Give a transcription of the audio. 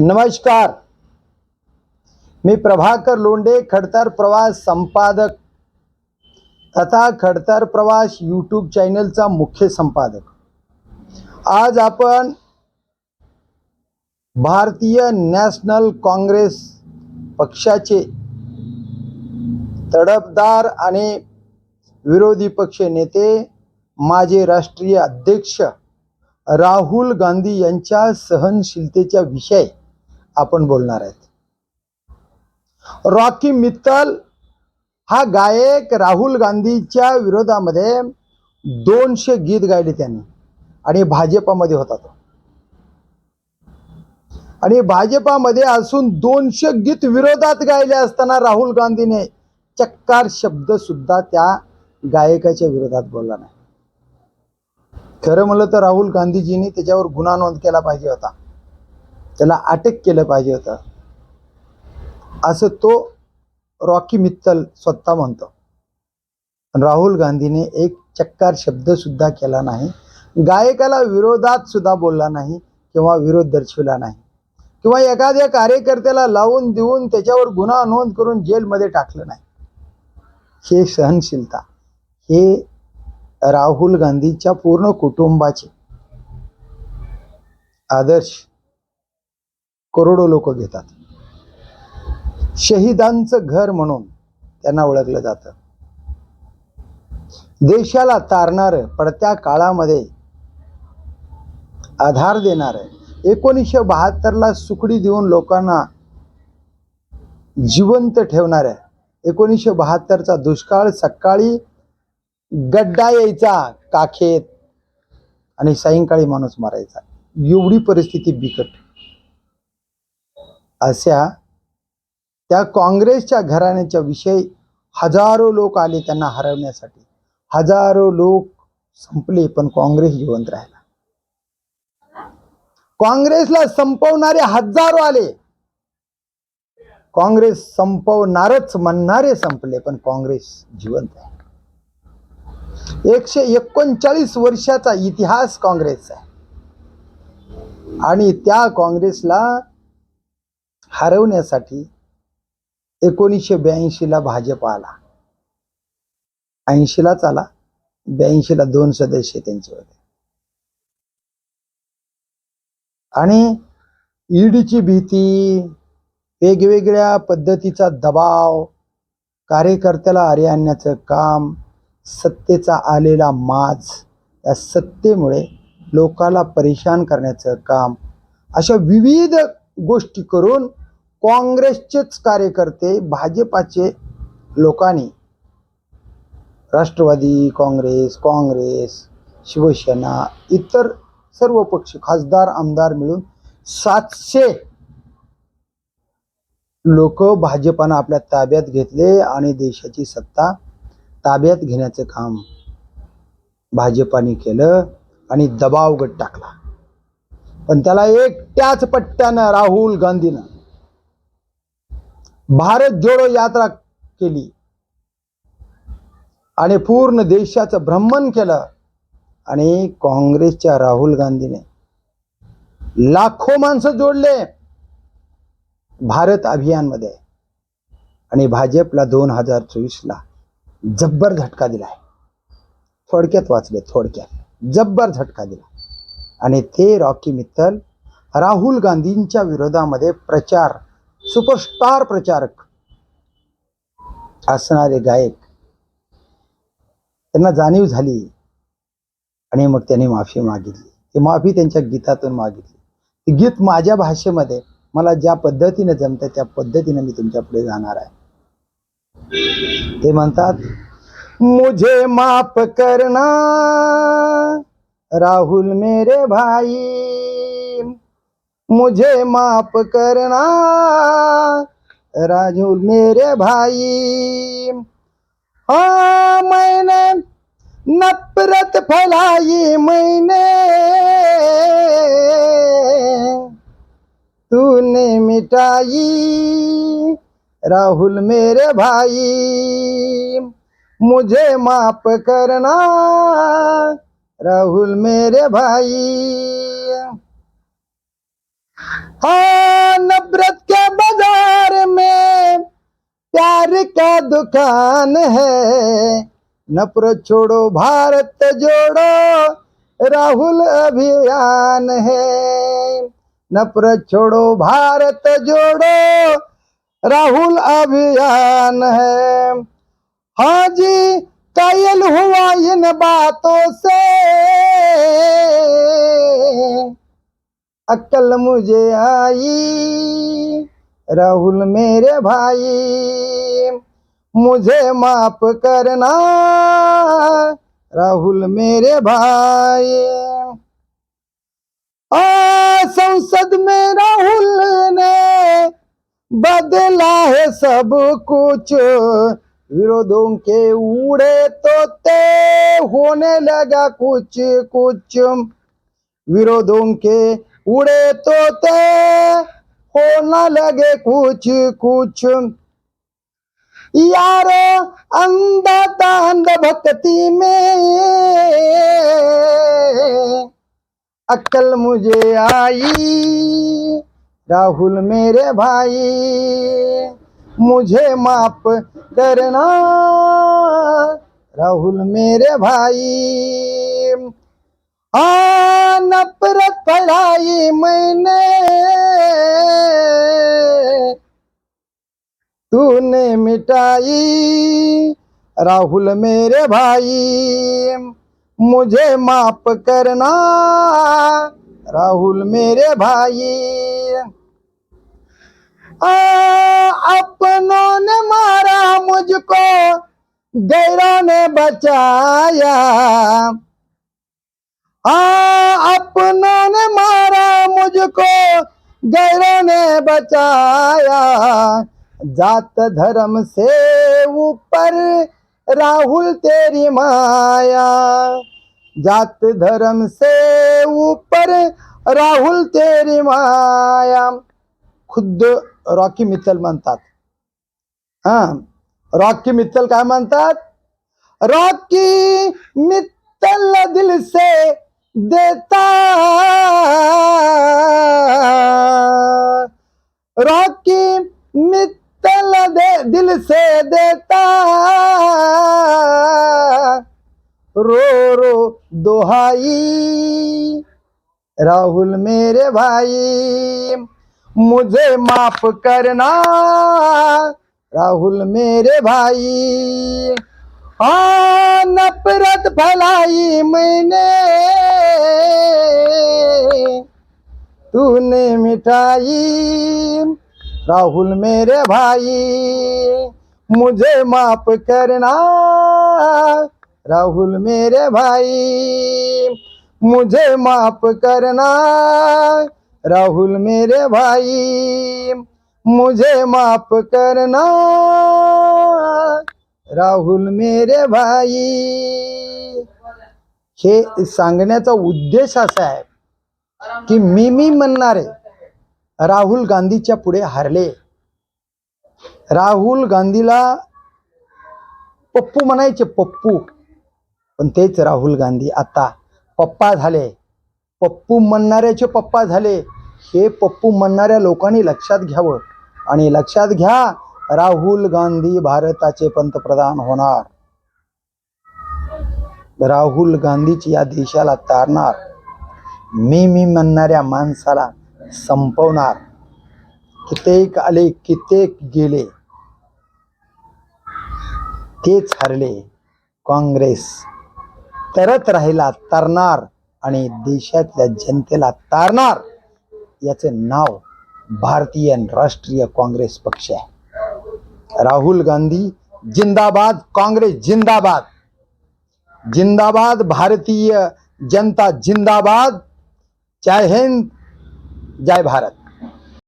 नमस्कार. मी प्रभाकर लोंडे खडतर प्रवास संपादक तथा खडतर प्रवास यूट्यूब चॅनलचा मुख्य संपादक. आज आपण भारतीय नॅशनल काँग्रेस पक्षाचे तडफदार आणि विरोधी पक्ष नेते माझे राष्ट्रीय अध्यक्ष राहुल गांधी यांच्या सहनशीलतेच्या विषय आपण बोलणार आहेत. रॉकी मित्तल हा गायक राहुल गांधीच्या विरोधामध्ये दोनशे गीत गायले त्यांनी आणि भाजपामध्ये होता तो. आणि भाजपामध्ये असून दोनशे गीत विरोधात गायले असताना राहुल गांधीने चक्कार शब्द सुद्धा त्या गायकाच्या विरोधात बोलला नाही. खरं म्हणलं तर राहुल गांधीजींनी त्याच्यावर गुन्हा नोंद केला पाहिजे होता. त्याला अटक केलं पाहिजे होतं. असं तो रॉकी मित्तल स्वतः म्हणतो. राहुल गांधीने एक चक्कार शब्दसुद्धा केला नाही. गायकाला विरोधात सुद्धा बोलला नाही किंवा विरोध दर्शविला नाही. किंवा एखाद्या कार्यकर्त्याला लावून देऊन त्याच्यावर गुन्हा नोंद करून जेलमध्ये टाकलं नाही. हे सहनशीलता. हे राहुल गांधीच्या पूर्ण कुटुंबाचे आदर्श करोडो लोक घेतात. शहीदांचं घर म्हणून त्यांना ओळखलं जातं. देशाला तारणारं पडत्या काळामध्ये आधार देणारं एकोणीसशे बहात्तरला सुकडी देऊन लोकांना जिवंत ठेवणाऱ्या एकोणीसशे बहात्तरचा दुष्काळ सकाळी गड्डा यायचा काखेत आणि सायंकाळी माणूस मारायचा. एवढी परिस्थिती बिकट. अशा त्या काँग्रेसच्या घराण्याच्या विषयी हजारो लोक आले त्यांना हरवण्यासाठी. हजारो लोक संपले पण काँग्रेस जिवंत राहिला. काँग्रेसला संपवणारे हजारो आले. काँग्रेस संपवणारच म्हणणारे संपले पण काँग्रेस जिवंत आहे. एकशे एकोणचाळीस वर्षाचा इतिहास काँग्रेसचा आहे. आणि त्या काँग्रेसला हरवण्यासाठी एकोणीसशे ब्याऐंशीला भाजप आला. ऐंशीलाच आला ब्याऐंशीला दोन सदस्य त्यांचे होते आणि ईडीची भीती वेगवेगळ्या पद्धतीचा दबाव कार्यकर्त्याला आरे आणण्याचं काम सत्तेचा आलेला माज या सत्तेमुळे लोकाला परेशान करण्याचं काम अशा विविध गोष्टी करून काँग्रेसचेच कार्यकर्ते भाजपाचे लोकांनी राष्ट्रवादी काँग्रेस काँग्रेस शिवसेना इतर सर्व पक्ष खासदार आमदार मिळून सातशे लोक भाजपानं आपल्या ताब्यात घेतले आणि देशाची सत्ता ताब्यात घेण्याचं काम भाजपाने केलं आणि दबाव गट टाकला. पण त्याला एकट्याच पट्ट्यानं राहुल गांधीनं भारत जोडो यात्रा केली. आणि पूर्ण देशाचं भ्रमण केलं. आणि काँग्रेसच्या राहुल गांधीने लाखो माणसं जोडले भारत अभियानमध्ये. आणि भाजपला दोन हजार चोवीसला जब्बर झटका दिलाय. थोडक्यात वाचले थोडक्यात. जब्बर झटका दिला. आणि ते रॉकी मित्तल राहुल गांधींच्या विरोधामध्ये प्रचार सुपरस्टार प्रचारक असणारे गायक. त्यांना जाणीव झाली आणि मग त्यांनी माफी मागितली. ती माफी त्यांच्या गीतातून मागितली. ती गीत माझ्या भाषेमध्ये मला ज्या पद्धतीने जमतं त्या पद्धतीने मी तुमच्यापुढे आहे. ते म्हणतात मुझे माफ करना राहुल मेरे भाई, मुझे माफ़ करना। राहुल मेरे भाई हाँ मैंने नफरत फैलाई मैंने। तूने मिटाई राहुल मेरे भाई, मुझे माफ़ करना। राहुल मेरे भाई। हाँ नफरत के बाज़ार में प्यार का दुकान है। नफरत छोड़ो, भारत जोड़ो, राहुल अभियान है। नफरत छोड़ो, भारत जोड़ो, राहुल अभियान है। हाँ जी कायल हुआ इन बातों से। अकल मुझे आई राहुल मेरे भाई। मुझे माफ करना राहुल मेरे भाई। आ संसद में राहुल ने बदला है सब कुछ। विरोधों के उड़े तोते होने लगा कुछ कुछ. विरोधों के उड़े तोते होने लगे कुछ कुछ. यार अंधता अंध भक्ति में अक्कल मुझे आई राहुल मेरे भाई. मुझे माफ़ करना। राहुल मेरे भाई हाँ नफरत फैलाई मैंने। तूने मिटाई राहुल मेरे भाई मुझे माफ़ करना। राहुल मेरे भाई आ, अपनों ने मारा मुझको गैरों ने बचाया। आ, अपनों ने मारा मुझको गैरों ने बचाया। जात धर्म से ऊपर राहुल तेरी माया। जात धर्म से ऊपर राहुल तेरी माया। खुद्द रॉकी मित्तल म्हणतात हा, रॉकी मित्तल काय म्हणतात रॉकी मित्तल दिल से देता. रॉकी मित्तल दे, दिल से देता. रो रो, दोहाई, राहुल मेरे भाई. मुझे माफ करना राहुल मेरे भाई। हाँ नफरत फैलाई मैंने। तूने मिठाई राहुल मेरे भाई। मुझे माफ करना राहुल मेरे भाई। मुझे माफ करना राहुल मेरे भाई मुझे माफ करना। राहुल मेरे भाई हे सांगण्याचा उद्देश असा आहे की मी मी म्हणणारे राहुल गांधीच्या पुढे हारले. राहुल गांधीला पप्पू म्हणायचे पप्पू पण तेच राहुल गांधी आता पप्पा झाले. पप्पू म्हणणाऱ्याचे पप्पा झाले. हे पप्पू म्हणणाऱ्या लोकांनी लक्षात घ्यावं. आणि लक्षात घ्या राहुल गांधी भारताचे पंतप्रधान होणार. राहुल गांधीच या देशाला तारणार. मी मी म्हणणाऱ्या माणसाला संपवणार. कित्येक आले कित्येक गेले तेच हरले काँग्रेस तरत राहिला तरणार. आणि देशातल्या जनतेला तारणार. याचं नाव भारतीय राष्ट्रीय काँग्रेस पक्ष आहे. राहुल गांधी जिंदाबाद काँग्रेस जिंदाबाद. जिंदाबाद भारतीय जनता जिंदाबाद. जय हिंद जय भारत.